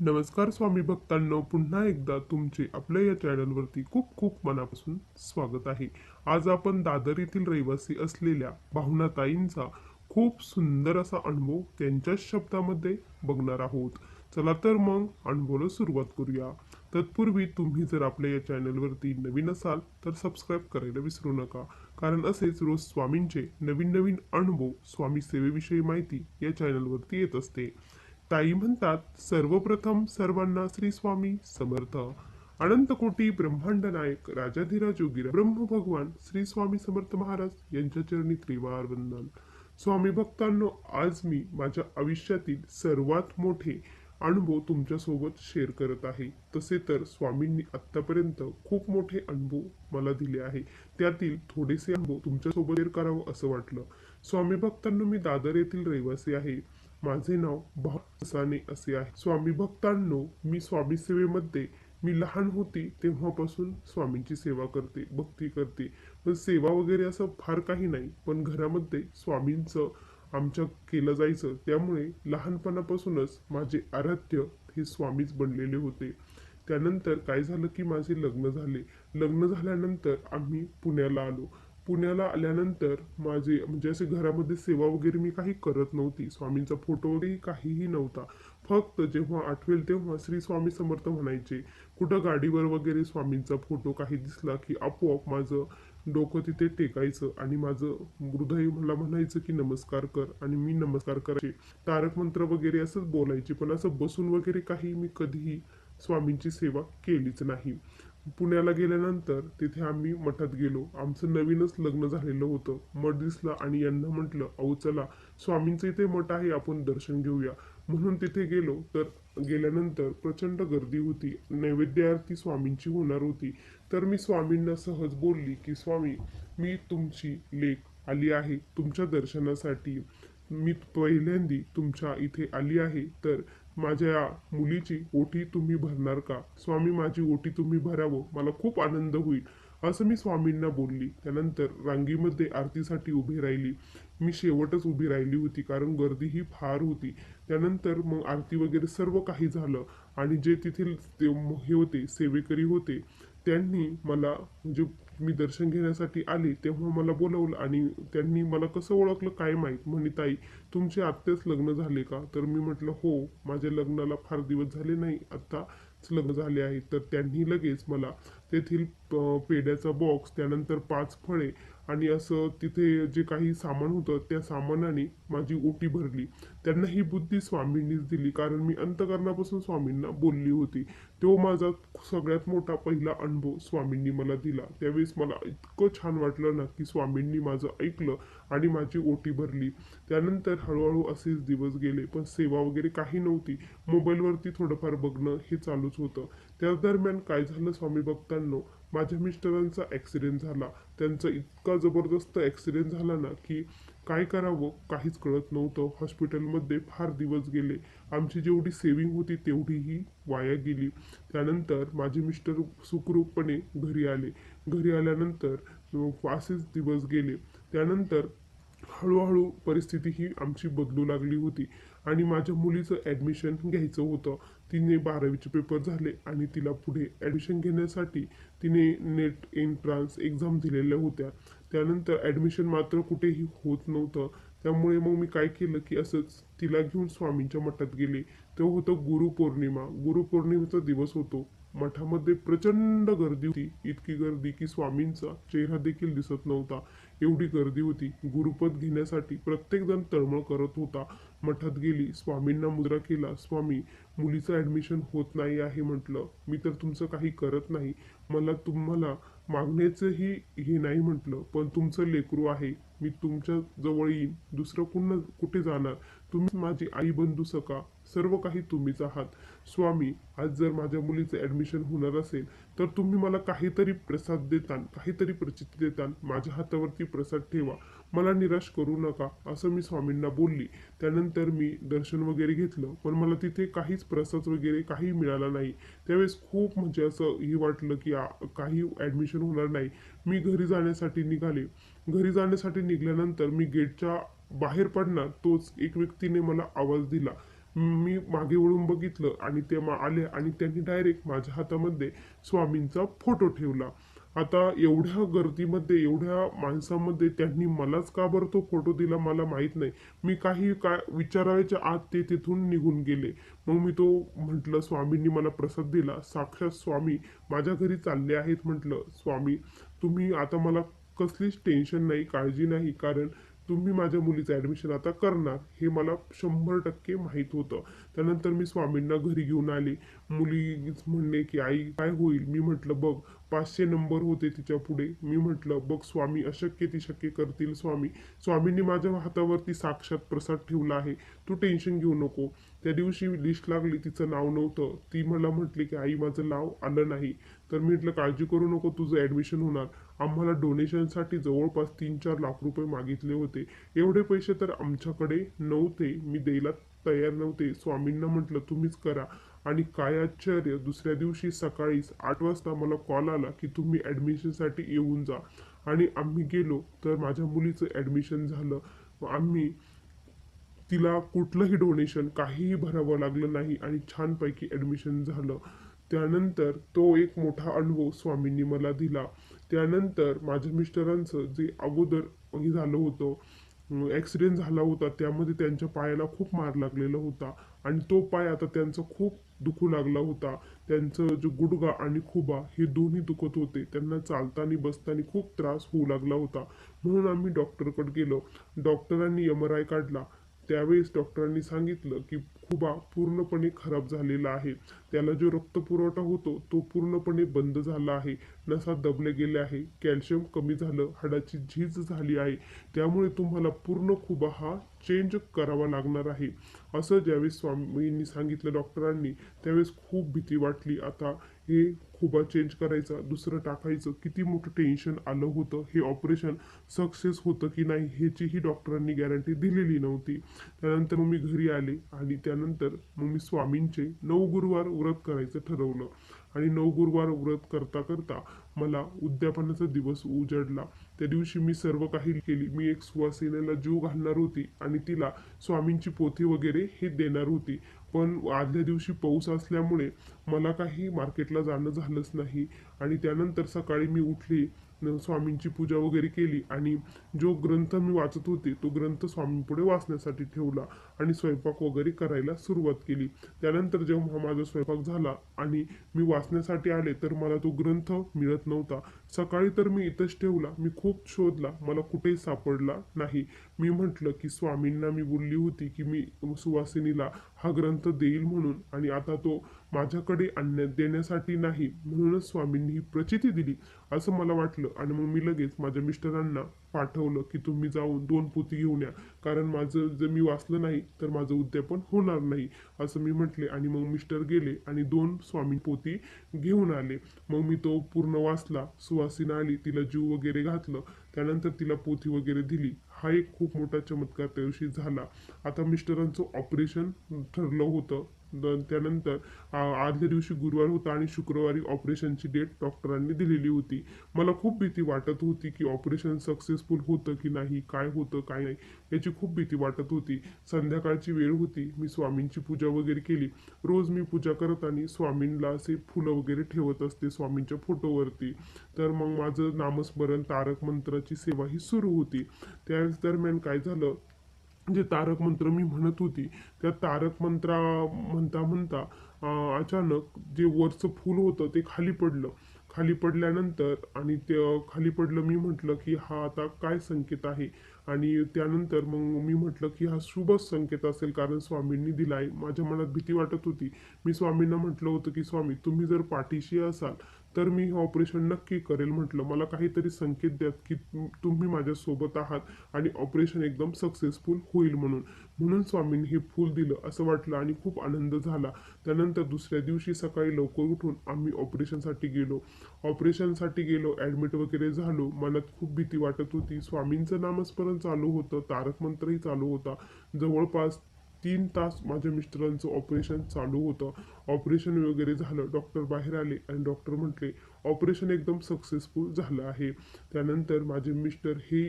नमस्कार स्वामी भक्तांनो पुन्हा एकदा तुमचे आपल्या या चॅनलवरती खूप खूप मनापासून स्वागत आहे. आज आपण दादर येथील रहिवासी असलेल्या भावनाताईंचा खूप सुंदर असा अनुभव त्यांच्याच शब्दामध्ये बघणार आहोत. चला तर मग अनुभवाला सुरुवात करूया. तत्पूर्वी तुम्ही जर आपल्या या चॅनलवरती नवीन असाल तर सबस्क्राईब करायला विसरू नका. कारण असेच रोज स्वामींचे नवीन नवीन अनुभव स्वामी सेवेविषयी माहिती या चॅनलवरती येत असते. ताई म्हणतात सर्वप्रथम सर्वांना श्री स्वामी समर्थ. अनंत कोटी ब्रह्मांड नायक राजाधिराज योगीरा ब्रह्म भगवान श्री स्वामी समर्थ महाराज यांच्या चरणी त्रिवार वंदन. स्वामी भक्तांनो आज मी माझ्या आयुष्यातील सर्वात मोठे अनुभव तुमच्यासोबत शेअर करत आहे. तसे तर स्वामींनी आत्तापर्यंत खूप मोठे अनुभव मला दिले आहे. त्यातील थोडेसे अनुभव तुमच्यासोबत शेअर करावं असं वाटलं. स्वामी भक्तांनो मी दादर येथील रहिवासी आहे. माझे नाव भासाने असे आहे. स्वामी भक्तांनो मी स्वामी सेवेमध्ये मी लहान होती तेव्हापासून स्वामींची सेवा करते भक्ती करते. पण सेवा वगैरे असं फार काही नाही पण घरामध्ये स्वामींचं आमच्या केलं जायचं. त्यामुळे लहानपणापासूनच माझे आराध्य हे स्वामीच बनलेले होते. त्यानंतर काय झालं की माझे लग्न झाले. लग्न झाल्यानंतर आम्ही पुण्याला आलो. पुण्याला आल्यानंतर माझे म्हणजे असे घरामध्ये सेवा वगैरे मी काही करत नव्हती. स्वामींचा फोटो वगैरे काहीही नव्हता. फक्त जेव्हा आठवेल तेव्हा श्री स्वामी समर्थ म्हणायचे कुठं गाडीवर वगैरे स्वामींचा फोटो काही दिसला की आपोआप माझं डोकं तिथे टेकायचं आणि माझं हृदय मला म्हणायचं की नमस्कार कर आणि मी नमस्कार करायचे. तारक मंत्र वगैरे असंच बोलायचे पण असं बसून वगैरे काही मी कधीही स्वामींची सेवा केलीच नाही. पुण्याला गेल्यानंतर तिथे आम्ही मठात गेलो. आमचं नवीनच लग्न झालेलं होतं. मठ दिसला आणि यांना म्हटलं अहो चला स्वामींचं इथे मठ आहे आपण दर्शन घेऊया. म्हणून तिथे गेलो. तर गेल्यानंतर प्रचंड गर्दी होती. नैवेद्य आरती स्वामींची होणार होती. तर मी स्वामींना सहज बोलली की स्वामी मी तुमची लेख आली आहे. तुमच्या दर्शनासाठी मी पहिल्यांदी तुमच्या इथे आली आहे. तर माझ्या मुलीची ओटी तुम्ही भरणार का? स्वामी माझी ओटी तुम्ही भरावं. मला खूप आनंद होईल. असं मी स्वामींना बोलली. त्यानंतर रांगीमध्ये आरतीसाठी उभी राहिली. मी शेवटच उभी राहिली होती कारण गर्दी ही फार होती. त्यानंतर मग आरती वगैरे सर्व काही झालं आणि जे तिथे ते हे होते सेवेकरी होते त्यांनी मला म्हणजे मी दर्शन घेण्यासाठी आले तेव्हा मला बोलवलं आणि त्यांनी मला कसं ओळखलं काय माहीत? म्हणे ताई तुमचे आत्ताच लग्न झाले का? तर मी म्हटलं हो माझ्या लग्नाला फार दिवस झाले नाही आत्ताच लग्न झाले आहे. तर त्यांनी लगेच मला तेथील प- पेढ्याचा बॉक्स त्यानंतर पाच फळे आणि असं तिथे जे काही सामान होतं त्या सामानाने माझी ओटी भरली. त्यांना ही बुद्धी स्वामींनीच दिली कारण मी अंतकरणापासून स्वामींना बोलली होती. तो माझा सगळ्यात मोठा पहिला अनुभव स्वामींनी मला दिला. त्यावेळेस मला इतकं छान वाटलं ना की स्वामींनी माझं ऐकलं आणि माझी ओटी भरली. त्यानंतर हळूहळू असेच दिवस गेले पण सेवा वगैरे काही नव्हती. मोबाईलवरती थोडंफार बघणं हे चालूच होतं. त्या दरम्यान काय झालं स्वामी बघता भक्तांनो माझ्या मिस्टरांचा ॲक्सिडेंट झाला. त्यांचा इतका जबरदस्त ॲक्सिडेंट झाला ना की काय करावं काहीच कळत नव्हतं. हॉस्पिटलमध्ये फार दिवस गेले. आमची जेवढी सेविंग होती तेवढीही वाया गेली. त्यानंतर माझे मिस्टर सुखरूपपणे घरी आले. घरी आल्यानंतर असेच दिवस गेले. त्यानंतर हळूहळू परिस्थिती ही आमची बदलू लागली होती. आणि माझ्या मुलीचं ॲडमिशन घ्यायचं होतं. तिने बारावीचे पेपर झाले आणि तिला पुढे ॲडमिशन घेण्यासाठी तिने नेट एंट्रान्स एक्झाम दिलेल्या होत्या. त्यानंतर ॲडमिशन मात्र कुठेही होत नव्हतं. त्यामुळे मग मी काय केलं की असंच तिला घेऊन स्वामींच्या मठात गेले. तेव्हा होतं गुरुपौर्णिमा. गुरुपौर्णिमेचा दिवस होतो. मठामध्ये प्रचंड गर्दी होती. इतकी गर्दी की स्वामींचा चेहरा देखील दिसत नव्हता. एवढी गर्दी होती. गुरुपद घेण्यासाठी प्रत्येकजण तळमळ करत होता. मठात गेली स्वामींना मुद्रा केला स्वामी मुलीचं ॲडमिशन होत नाही आहे म्हटलं. मी तर तुमचं काही करत नाही. मला तुम्हाला मागण्याचंही हे नाही म्हटलं. पण तुमचं लेकरू आहे. मी तुमच्या जवळ येईन. दुसरं पुन्हा कुठे जाणार? तुम्ही माझी आई बंधू सका. सर्व काही तुम्हीच आहात. स्वामी आज जर माझ्या मुलीचं ॲडमिशन होणार असेल तर तुम्ही मला काहीतरी प्रसाद देतान काहीतरी प्रचिती देतान माझ्या हातावरती प्रसाद ठेवा. मला निराश करू नका असं मी स्वामींना बोलली. त्यानंतर मी दर्शन वगैरे घेतलं पण मला तिथे काहीच प्रसाद वगैरे काही मिळाला नाही. त्यावेळेस खूप म्हणजे असं हे वाटलं की काही ॲडमिशन होणार नाही. मी घरी जाण्यासाठी निघाले. घरी जाण्यासाठी निघाल्यानंतर मी गेटच्या बाहेर पडणार तोच एक व्यक्तीने मला आवाज दिला. मी मागे वळून बघितलं आणि ते मा- आले आणि त्यांनी डायरेक्ट माझ्या हातामध्ये स्वामींचा फोटो ठेवला. आता एवढ्या गर्दीमध्ये एवढ्या माणसामध्ये त्यांनी मलाच का बरं तो फोटो दिला मला माहीत नाही. मी काही काय विचारायच्या आत ते तिथून निघून गेले. मग मी तो म्हटलं स्वामींनी मला प्रसाद दिला. साक्षात स्वामी माझ्या घरी चालले आहेत म्हटलं. स्वामी तुम्ही आता मला कसलीच टेन्शन नाही काळजी नाही कारण तुम्ही माझ्या मुलीचं ॲडमिशन आता करणार हे मला शंभर टक्के माहीत होतं. त्यानंतर मी स्वामींना घरी घेऊन आले. मुली म्हणले की आई काय होईल? मी म्हटलं बघ पाचशे नंबर होते तिच्या पुढे. मी म्हटलं बघ स्वामी अशक्य ती शक्य करतील स्वामी. स्वामींनी माझ्या हातावरती साक्षात प्रसाद ठेवला आहे. तू टेन्शन घेऊ नको. त्या दिवशी लिस्ट लागली तिचं नाव नव्हतं. ती मला म्हटली की आई माझं नाव आलं नाही. तर मी म्हटलं काळजी करू नको तुझं ॲडमिशन होणार. आम्हाला डोनेशनसाठी जवळपास तीन चार लाख रुपये मागितले होते. एवढे पैसे तर आमच्याकडे नव्हते. मी द्यायला तयार नव्हते. स्वामींना म्हटलं तुम्हीच करा. आणि काय आश्चर्य दुसऱ्या दिवशी सकाळीच आठ वाजता मला कॉल आला की तुम्ही ॲडमिशनसाठी येऊन जा. आणि आम्ही गेलो तर माझ्या मुलीचं ॲडमिशन झालं. आम्ही तिला कुठलंही डोनेशन काहीही भरावं लागलं नाही आणि छानपैकी ॲडमिशन झालं. त्यानंतर तो एक मोठा अनुभव स्वामींनी मला दिला. त्यानंतर माझ्या मिस्टरांचं जे अगोदर हे झालं होतं ॲक्सिडेंट झाला होता त्यामध्ये त्यांच्या पायाला खूप मार लागलेला होता. आणि तो पाय आता त्यांचा खूप दुखू लागला होता. त्यांचं जो गुडगा आणि खुबा हे दोन्ही दुखत होते. त्यांना चालताना बसताना खूप त्रास होऊ लागला होता. म्हणून आम्ही डॉक्टरकडे गेलो. डॉक्टरांनी एम आर आय काढला. त्यावेळेस डॉक्टरांनी सांगितलं की खुबा पूर्णपणे खराब झालेला आहे. त्याला जो रक्तपुरवठा होतो तो पूर्णपणे बंद झाला आहे. नसा दबले गेले आहे. कॅल्शियम कमी झालं हाडाची झीज झाली आहे. त्यामुळे तुम्हाला पूर्ण खुबा हा चेंज करावा लागणार आहे. असं ज्यावेळेस स्वामींनी सांगितलं डॉक्टरांनी त्यावेळेस खूप भीती वाटली. आता हे खुबा चेंज करायचा दुसरं टाकायचं किती मोठं टेन्शन आलं होतं हे ऑपरेशन सक्सेस होतं की नाही ह्याचीही डॉक्टरांनी गॅरंटी दिलेली नव्हती. त्यानंतर मग मी घरी आले आणि त्या झाल्यानंतर मग मी स्वामींचे नऊ गुरुवार व्रत करायचं ठरवलं. आणि नऊ गुरुवार व्रत करता करता मला उद्यापनाचा दिवस उजडला. त्या दिवशी मी सर्व काही केली. मी एक सुवासिनेला जीव घालणार होती आणि तिला स्वामींची पोथी वगैरे हे देणार होती. पण आदल्या दिवशी पाऊस असल्यामुळे मला काही मार्केटला जाणं झालंच नाही. आणि त्यानंतर सकाळी मी उठली स्वामींची पूजा वगैरे केली. आणि जो ग्रंथ मी वाचत होते तो ग्रंथ स्वामींपुढे वाचण्यासाठी ठेवला आणि स्वयंपाक वगैरे करायला सुरुवात केली. त्यानंतर जेव्हा माझा स्वयंपाक झाला आणि मी वाचण्यासाठी आले तर मला तो ग्रंथ मिळत नव्हता. सकाळी तर मी इथंच ठेवला मी खूप शोधला मला कुठेही सापडला नाही. मी म्हटलं की स्वामींना मी बोलली होती की मी सुवासिनीला हा ग्रंथ देईल म्हणून आणि आता तो माझ्याकडे आणण्यात देण्यासाठी नाही. म्हणूनच स्वामींनी ही प्रचिती दिली असं मला वाटलं. आणि मग मी लगेच माझ्या मिस्टरांना पाठवलं की तुम्ही जाऊन दोन पोती घेऊन या. कारण माझं जर मी वाचलं नाही तर माझं उद्यापन होणार नाही असं मी म्हटले. आणि मग मिस्टर गेले आणि दोन स्वामी पोती घेऊन आले. मग मी तो पूर्ण वाचला सुवासिना आली तिला जीव वगैरे घातलं. त्यानंतर तिला पोथी वगैरे दिली. हा एक खूप मोठा चमत्कार त्या दिवशी झाला. आता मिस्टरांचं ऑपरेशन ठरलं होतं. त्यानंतर आदल्या दिवशी गुरुवार होता आणि शुक्रवारी ऑपरेशनची डेट डॉक्टरांनी दिलेली होती. मला खूप भीती वाटत होती की ऑपरेशन सक्सेस सक्सेसफुल होतं की नाही काय होतं काय नाही याची खूप भीती वाटत होती. संध्याकाळची वेळ होती मी स्वामींची पूजा वगैरे केली. रोज मी पूजा करत आणि स्वामींना असे फुलं वगैरे ठेवत असते स्वामींच्या फोटोवरती. तर मग माझं नामस्मरण तारक मंत्राची सेवा ही सुरू होती. त्याच दरम्यान काय झालं जे तारक मंत्र मी म्हणत होती त्या तारक मंत्रा म्हणता म्हणता अचानक जे वरचं फूल होतं ते खाली पडलं. खाली पडल्यानंतर आणि ते खाली पडलं मी म्हटलं की हा आता काय संकेत आहे? आणि त्यानंतर मग मी म्हटलं की हा शुभच संकेत असेल कारण स्वामींनी दिलाय. माझ्या मनात भीती वाटत होती. मी स्वामींना म्हटलं होतं की स्वामी तुम्ही जर पाठीशी असाल तर मी हे ऑपरेशन नक्की करेल म्हटलं. मला काहीतरी संकेत द्यात की तुम्ही माझ्यासोबत आहात आणि ऑपरेशन एकदम सक्सेसफुल होईल म्हणून. म्हणून स्वामींनी हे फूल दिलं असं वाटलं आणि खूप आनंद झाला. त्यानंतर दुसऱ्या दिवशी सकाळी लवकर उठून आम्ही ऑपरेशनसाठी गेलो. ऑपरेशनसाठी गेलो ॲडमिट वगैरे झालो. मनात खूप भीती वाटत होती. स्वामींचं नामस्मरण चालू होतं. तारक मंत्रही चालू होता. जवळपास तीन तास माझ्या मिस्टरांचं ऑपरेशन चालू होतं. ऑपरेशन वगैरे झालं डॉक्टर बाहेर आले आणि डॉक्टर म्हटले ऑपरेशन एकदम सक्सेसफुल झालं आहे. त्यानंतर माझे मिस्टर हे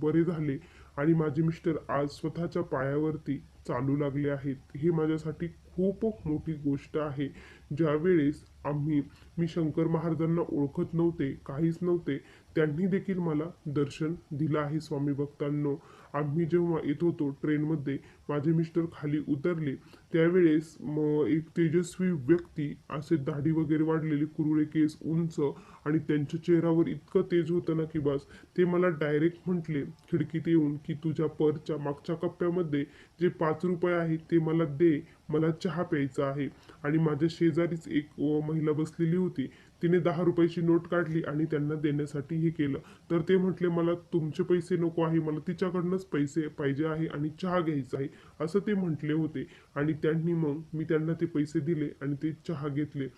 बरे झाले आणि माझे मिस्टर आज स्वतःच्या पायावरती चालू लागले आहेत. हे माझ्यासाठी खूप मोठी गोष्ट आहे. ज्यावेळेस आम्ही मी शंकर महाराजांना ओळखत नव्हते काहीच नव्हते त्यांनी देखील मला दर्शन दिलं आहे स्वामी भक्तांनो. आम्ही जेव्हा येत होतो ट्रेनमध्ये माझे मिस्टर खाली उतरले. त्यावेळेस म एक तेजस्वी व्यक्ती असे दाढी वगैरे वाढलेले कुरुळे केस उंच आणि त्यांच्या चेहऱ्यावर इतकं तेज होतं ना की बस ते मला डायरेक्ट म्हटले खिडकीत येऊन की तुझ्या परच्या मागच्या कप्प्यामध्ये जे पाच रुपये आहेत ते मला दे मला चहा प्यायचा आहे. आणि माझ्या शेजारीच एक महिला बसलेली होती. तिने दहा रुपयाची नोट काढली आणि त्यांना देण्यासाठी हे केलं. तर ते म्हटले मला तुमचे पैसे नको आहे मला तिच्याकडनंच पैसे पाहिजे आहे आणि चहा घ्यायचा आहे. असं ते म्हटले होते. आणि त्यांनी मग मी त्यांना ते पैसे दिले आणि ते चहा घेतले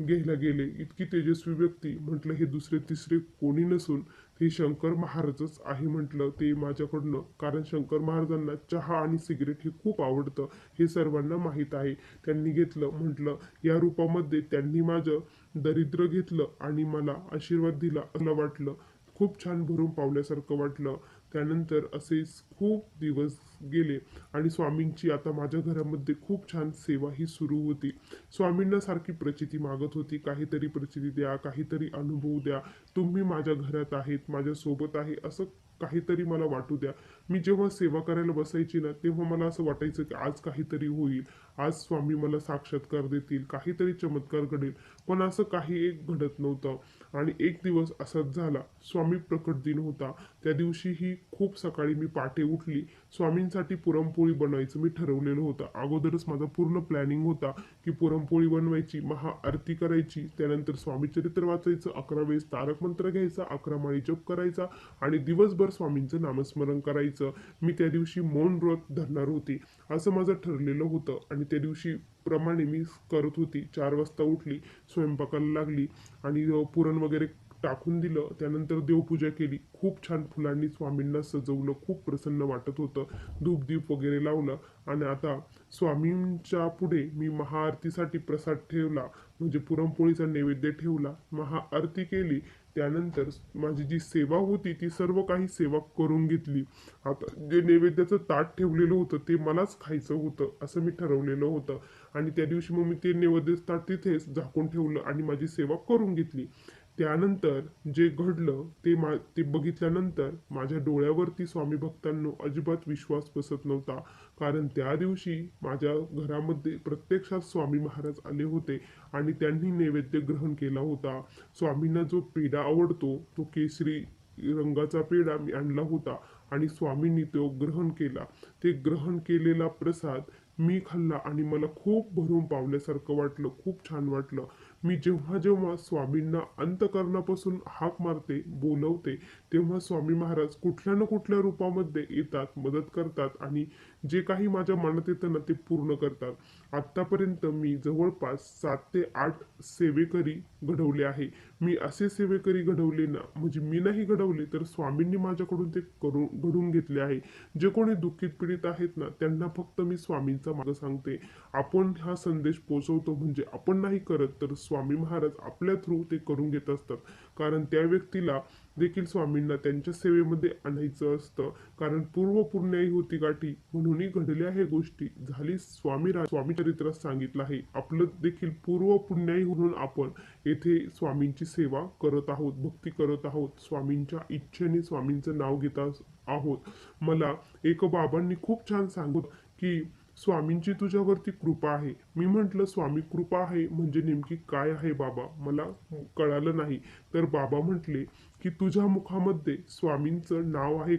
घ्यायला गेले. इतकी तेजस्वी व्यक्ती म्हटलं हे दुसरे तिसरे कोणी नसून हे शंकर महाराजच आहे म्हटलं ते माझ्याकडनं. कारण शंकर महाराजांना चहा आणि सिगरेट हे खूप आवडतं हे सर्वांना माहीत आहे. त्यांनी घेतलं म्हटलं या रूपामध्ये त्यांनी माझं दरिद्र घेतलं आणि मला आशीर्वाद दिला असं वाटलं. खूप छान भरून पावल्यासारखं वाटलं. त्यानंतर असेच खूप दिवस गेले आणि स्वामींची आता माझ्या घरामध्ये खूप छान सेवा ही सुरू होती. स्वामींना सारखी प्रचिती मागत होती. काहीतरी प्रचिती द्या काहीतरी अनुभव द्या. तुम्ही माझ्या घरात आहेत माझ्यासोबत आहे असं काहीतरी मला वाटू द्या. मी जेव्हा सेवा करायला बसायची ना तेव्हा मला असं वाटायचं की आज काहीतरी होईल. आज स्वामी मला साक्षात्कार देतील काहीतरी चमत्कार घडेल. पण असं काही एक घडत नव्हतं. आणि एक दिवस असाच झाला. स्वामी प्रकट दिन होता. त्या दिवशीही खूप सकाळी मी पाटे उठली. स्वामींसाठी पुरणपोळी बनवायचं मी ठरवलेलं होतं. अगोदरच माझा पूर्ण प्लॅनिंग होता की पुरणपोळी बनवायची महाआरती करायची त्यानंतर स्वामीचरित्र वाचायचं अकरा वेळेस तारक मंत्र घ्यायचा अकरा माळी जप करायचा आणि दिवसभर स्वामींचं नामस्मरण करायचं. मी त्या दिवशी मौन व्रत धरणार होती. असं माझं ठरलेलं होतं आणि त्या दिवशी प्रमाणे मी करत होती. चार वाजता उठली स्वयंपाकाला लागली आणि पुरण वगैरे टाकून दिलं त्यानंतर देवपूजा केली. खूप छान फुलांनी स्वामींना सजवलं खूप प्रसन्न वाटत होतं. धूपदीप वगैरे लावलं आणि आता स्वामींच्या पुढे मी महाआरतीसाठी प्रसाद ठेवला म्हणजे पुरणपोळीचा नैवेद्य ठेवला महाआरती केली. त्यानंतर माझी जी सेवा होती ती सर्व काही सेवा करून घेतली. आता जे नैवेद्याचं ताट ठेवलेलं होतं ते मलाच खायचं होतं असं मी ठरवलेलं होतं. आणि त्या दिवशी मग मी ते नैवेद्य ताट तिथेच झाकून ठेवलं आणि माझी सेवा करून घेतली. त्यानंतर जे घडलं ते मा ते बघितल्यानंतर माझ्या डोळ्यावरती स्वामी भक्तांनो अजिबात विश्वास बसत नव्हता. कारण त्या दिवशी माझ्या घरामध्ये प्रत्यक्षात स्वामी महाराज आले होते आणि त्यांनी नैवेद्य ग्रहण केला होता. स्वामींना जो पेढा आवडतो तो केसरी रंगाचा पेढा मी आणला होता आणि स्वामींनी तो ग्रहण केला. ते ग्रहण केलेला प्रसाद मी खाल्ला आणि मला खूप भरून पावल्यासारखं वाटलं खूप छान वाटलं. मी जेव्हा जेव्हा स्वामींना अंतकरणापासून हाक मारते बोलवते तेव्हा स्वामी महाराज कुठल्या ना कुठल्या रूपामध्ये येतात मदत करतात आणि जे काही माझ्या मनात येतं ना ते पूर्ण करतात. आत्तापर्यंत मी जवळपास सात ते आठ सेवेकरी घडवले आहे. मी असे सेवेकरी घडवले ना म्हणजे मी नाही घडवले तर स्वामींनी माझ्याकडून ते करून घडून घेतले आहे. जे कोणी दुःखीत पीडित आहेत ना त्यांना फक्त मी स्वामींचा मार्ग सांगते. आपण हा संदेश पोचवतो म्हणजे आपण नाही करत तर स्वामी महाराज आपल्या थ्रू ते करून घेत असतात. कारण त्या व्यक्तीला देखील स्वामींना त्यांच्या सेवेमध्ये आणायचं असतं. कारण पूर्व पुण्याई होती गाठी. म्हणूनही घडल्या हे गोष्टी झाली स्वामी रा- स्वामी चरित्रात सांगितलं आहे. आपलं देखील पूर्व पुण्याई म्हणून आपण येथे स्वामींची सेवा करत आहोत भक्ती करत आहोत स्वामींच्या इच्छेने स्वामींचं नाव घेत आहोत. मला एक बाबांनी खूप छान सांगत की स्वामींची तुझ्यावरती कृपा आहे. मी म्हटलं स्वामी कृपा आहे म्हणजे नेमकी काय आहे बाबा? मला कळालं नाही. तर बाबा म्हटले की तुझ्या मुखामध्ये स्वामींचं नाव आहे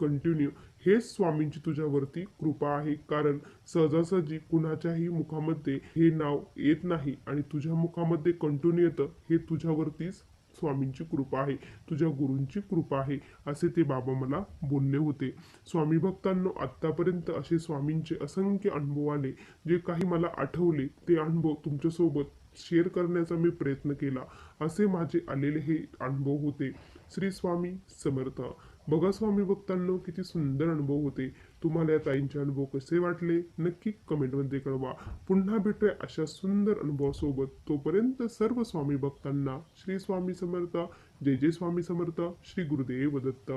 कंटिन्यू हेच स्वामींची तुझ्यावरती कृपा आहे. कारण सहजासहजी कुणाच्याही मुखामध्ये हे नाव येत नाही आणि तुझ्या मुखामध्ये कंटिन्यू येतं हे तुझ्यावरतीच स्वामींची कृपा आहे तुझ्या गुरूंची कृपा आहे असे ते बाबा मला बोलले होते. स्वामी भक्तांनो आत्तापर्यंत असे स्वामींचे असंख्य अनुभव आले जे काही मला आठवले ते अनुभव तुमच्यासोबत शेअर करण्याचा मी प्रयत्न केला असे माझे आलेले हे अनुभव होते. श्री स्वामी समर्थ. बघा स्वामी भक्तांनो किती सुंदर अनुभव होते. तुम्हाला या ताईंचे अनुभव कसे वाटले? नक्की कमेंटमध्ये कळवा. पुन्हा भेटूया अशा सुंदर अनुभवासोबत. तोपर्यंत सर्व स्वामी भक्तांना श्री स्वामी समर्थ जय जय स्वामी समर्थ श्री गुरुदेव दत्त.